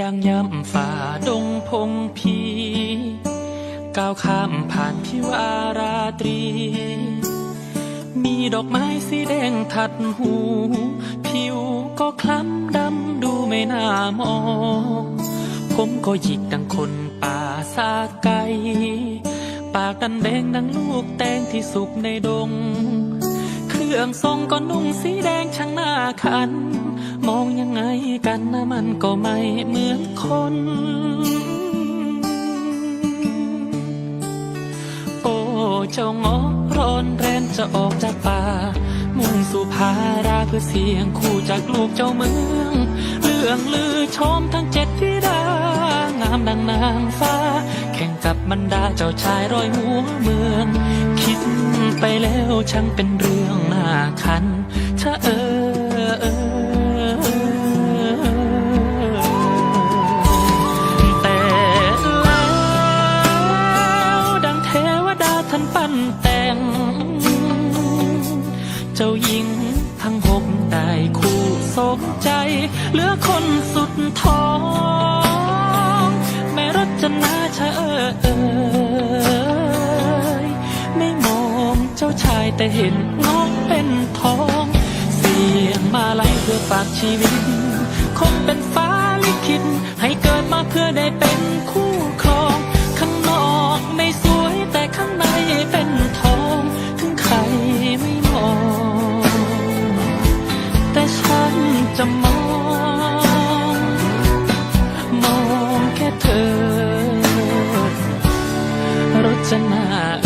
ย่างย่ำฝ่าดงพงพี ก้าวข้ามผ่านทิวาราตรี มีดอกไม้ สีแดงทัดหู ผิวก็คล้ำดำดูไม่น่ามอง ผมก็หยิกดังคนป่าซาไกปากดันแดงดังลูกแตงที่สุกในดง เครื่องทรงก็นุ่งสีแดงช่างหน้าคัน มองยังไงกันนะมันก็ไม่เหมือนคนโอ้เจ้างอร้อนแรนจะออกจากป่า มุ่งสู่พาราเพื่อเสียงคู่จากลูกเจ้าเมืองเรื่องลือชมทั้งเจ็ดธิดางามดังนางฟ้า แข่งกับบรรดาเจ้าชายร้อยหัวเมือง คิดไปแล้วช่างเป็นเรื่องน่าคันชะเออเออแต่แล้วดัง เจ้าหญิงทั้งหกได้คู่สมใจ เหลือคนสุดท้อง แม่รจนาชะเออเอยไม่มองเจ้าชายแต่เห็นน้องเป็นทอง เสียงมาไล่เพื่อฝากชีวิต คงเป็นฟ้าลิขิตให้เกิดมาเพื่อได้เป็นคู่ค รจนา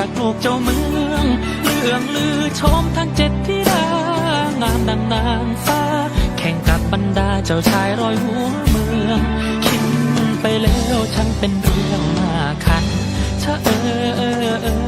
จากลูกเจ้าเมืองเรื่องลือชมทั้งเจ็ดที่ดางามดังนางฟ้า แข่งกับบรรดาเจ้าชายรอยหัวเมืองคิดไปแล้วช่างเป็นเรื่องน่าคันชะเออเออ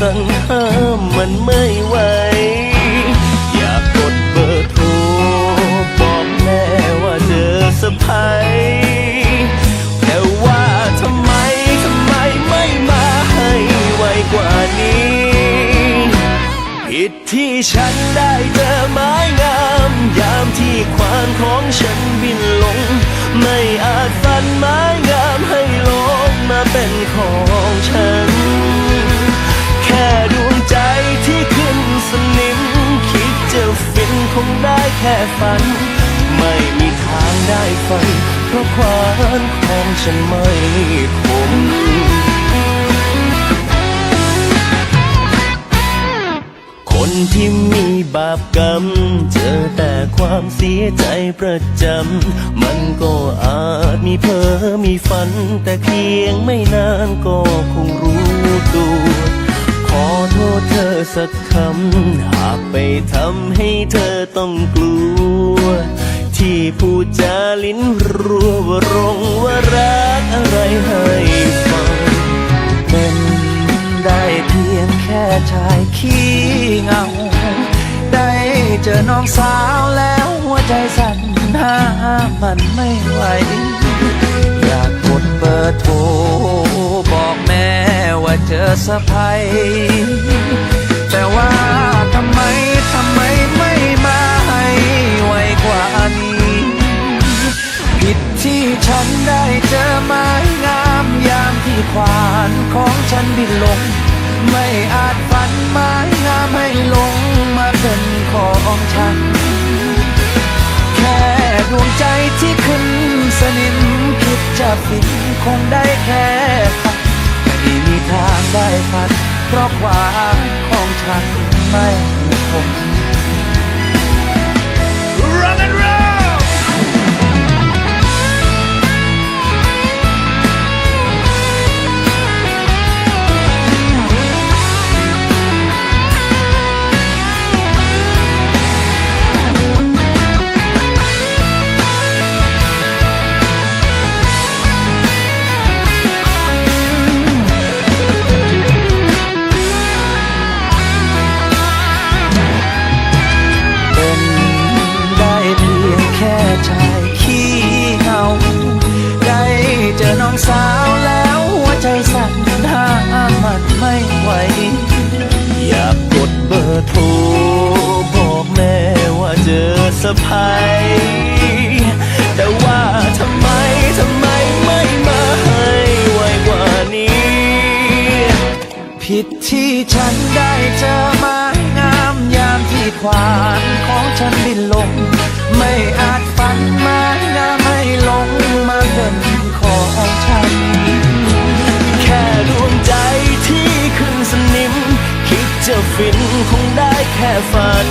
สั่งห้ามมันไม่ไหว อยากกดเบอร์โทรบอกแม่ว่าเจอสะพายแต่ว่าทำไมทำไมไม่มาให้ไวกว่านี้ ผิดที่ฉันได้เจอไม้งาม ฝันเพราะควานของฉันไม่คมคนที่มีบาปกรรม เจอแต่ความเสียใจประจำ มันก็อาจมีเพ้อมีฝัน แต่เพียงไม่นานก็คงรู้ตัว ขอโทษเธอสักคำ หากไปทำให้เธอต้องกลัว ที่พูดจาลิ้นรัวว่ารงว่ารักอะไรให้ฟัง เป็นได้เพียงแค่ชายขี้เงา ได้เจอน้องสาวแล้วหัวใจสั่นห้ามมันไม่ไหว อยากกดเบอร์โทรบอกแม่ว่าเจอสะพายแต่ว่า ฉันได้เจอไม้งามยามที่ควานของฉันบินลง ไม่อาจฝันไม้งามให้ลงมาเป็นของฉัน แค่ดวงใจที่ขึ้นสนิมคิดจะฟินคงได้แค่ฝันไม่มีทางได้ฝันเพราะความของฉันไม่คงาวแล้วหัวใจสั่นห้ามมันไม่ไหว อยากกดเบอร์โทรบอกแม่ว่าเจอสะพายแต่ว่าทำไมทำไมไม่มาให้ไวกว่านี้ ผิดที่ฉันได้เจอไม้งามยามที่ควานของฉันบินลง ไม่อาจฝันไม้งามให้ลงมา คิดจะฟินคงได้แค่ฝัน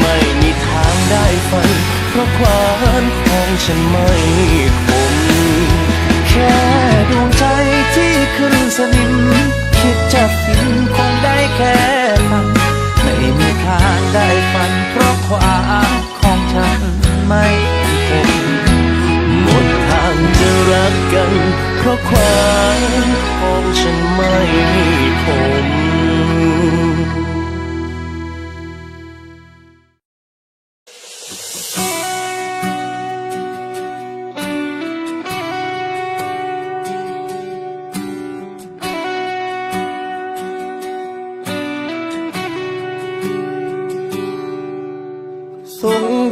ไม่มีทางได้ฝัน เพราะความของฉันไม่คมแค่ดวงใจที่ขึ้นสนิม คิดจะฟินคงได้แค่ฝัน ไม่มีทางได้ฝัน เพราะความของฉันไม่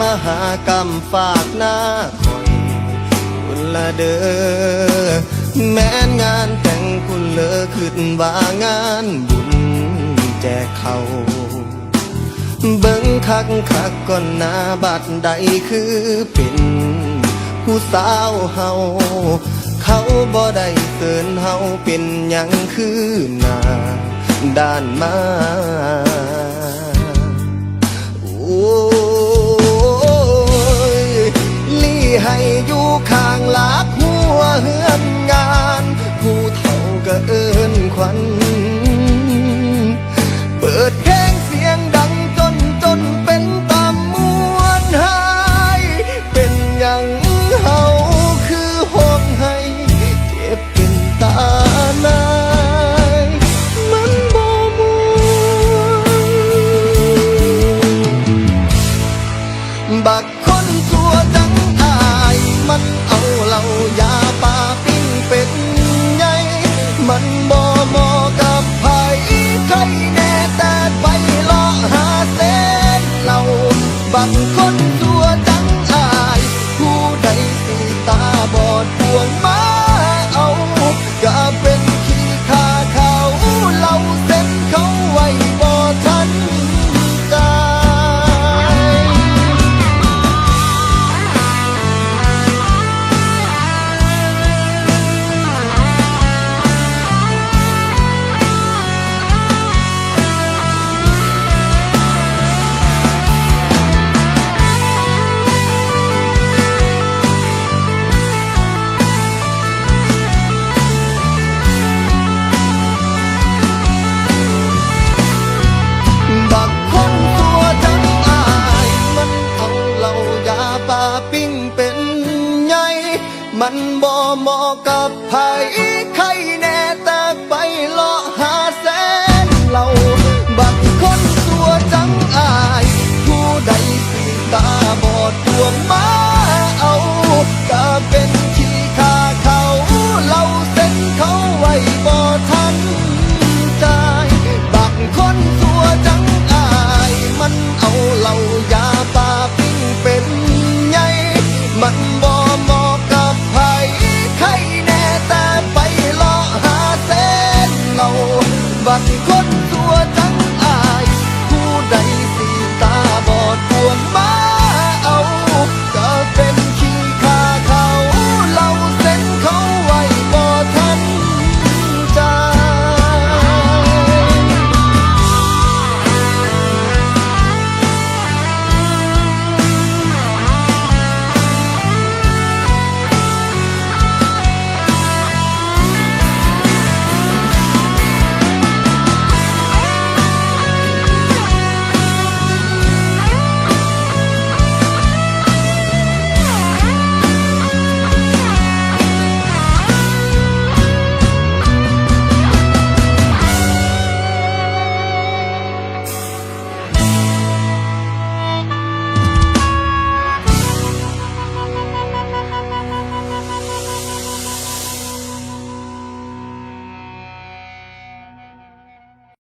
มหากรรมฝากหน้าคอยคุณละเด้อแม้นงานแต่งคุณเลอขึ้นว่างานบุญแจกเขาเบิ่งคักคักก่อนหน้าบัดใดคือเป็นผู้สาวเฮาเขาบ่ได้เกินเฮาเป็นหยังคือหน้าด้านมา อยู่ข้างหลัก